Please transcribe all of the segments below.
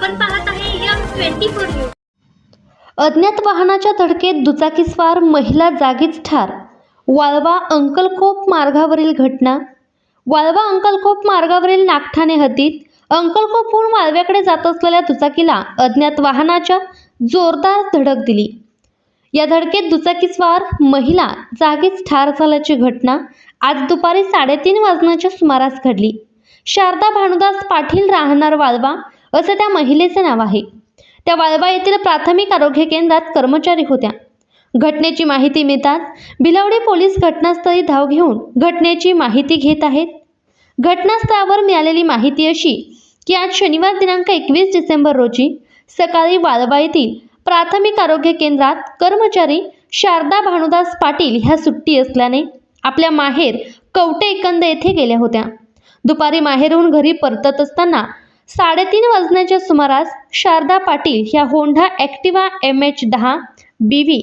आपण पाहत आहे यम ट्वेंटी फोर न्यूज. अज्ञात वाहनाच्या धडकेत दुचाकीस्वार महिला जागीच ठार. वाळवा अंकलखोप मार्गावरील घटना. वाळवा अंकलखोप मार्गावरील नागठाणे हद्दीत. अंकलखोपहून वाळव्याकडे जात असलेल्या दुचाकीला अज्ञात वाहनाच्या जोरदार धडक दिली. या धडकेत दुचाकीस्वार महिला जागीच ठार झाल्याची घटना आज दुपारी साडेतीन वाजण्याच्या सुमारास घडली. शारदा भानुदास पाटील राहणार वाळवा असं त्या महिलेचं नाव आहे. त्या वाळवा येथील प्राथमिक आरोग्य केंद्रात कर्मचारी होत्या. घटनेची माहिती मिळताच भिलवडी पोलीस घटनास्थळी धाव घेऊन घटनेची माहिती घेत आहेत. घटनास्थळावर मिळालेली माहिती अशी की आज शनिवार दिनांक एकवीस डिसेंबर रोजी सकाळी वाळवा येथील प्राथमिक आरोग्य केंद्रात कर्मचारी शारदा भानुदास पाटील ह्या सुट्टी असल्याने आपल्या माहेर कवटे एकंद येथे गेल्या होत्या. दुपारी माहेरहून घरी परतत असताना साडेतीन वाजण्याच्या सुमारास शारदा पाटील ह्या होंडा ॲक्टिवा एम एच दहा बी व्ही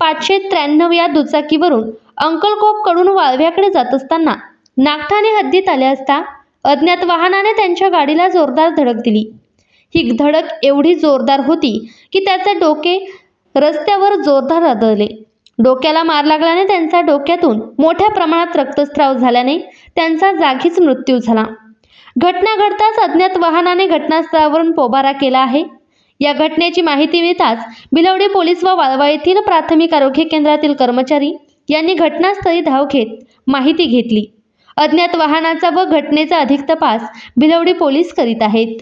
पाचशे त्र्याण्णव या दुचाकीवरून अंकलकोपकडून वाळव्याकडे जात असताना नागठाणे हद्दीत आले असता अज्ञात वाहनाने त्यांच्या गाडीला जोरदार धडक दिली. ही धडक एवढी जोरदार होती की त्याचे डोके रस्त्यावर जोरदार आदळले. डोक्याला मार लागल्याने त्यांच्या डोक्यातून मोठ्या प्रमाणात रक्तस्राव झाल्याने त्यांचा जागीच मृत्यू झाला. घटना घडताच अज्ञात वाहनाने घटनास्थळावरून पोबारा केला आहे. या घटनेची माहिती मिळताच बिलवडी पोलीस व वाळवा येथील प्राथमिक आरोग्य केंद्रातील कर्मचारी यांनी घटनास्थळी धाव घेत माहिती घेतली. अज्ञात वाहनाचा व घटनेचा अधिक तपास बिलवडी पोलीस करीत आहेत.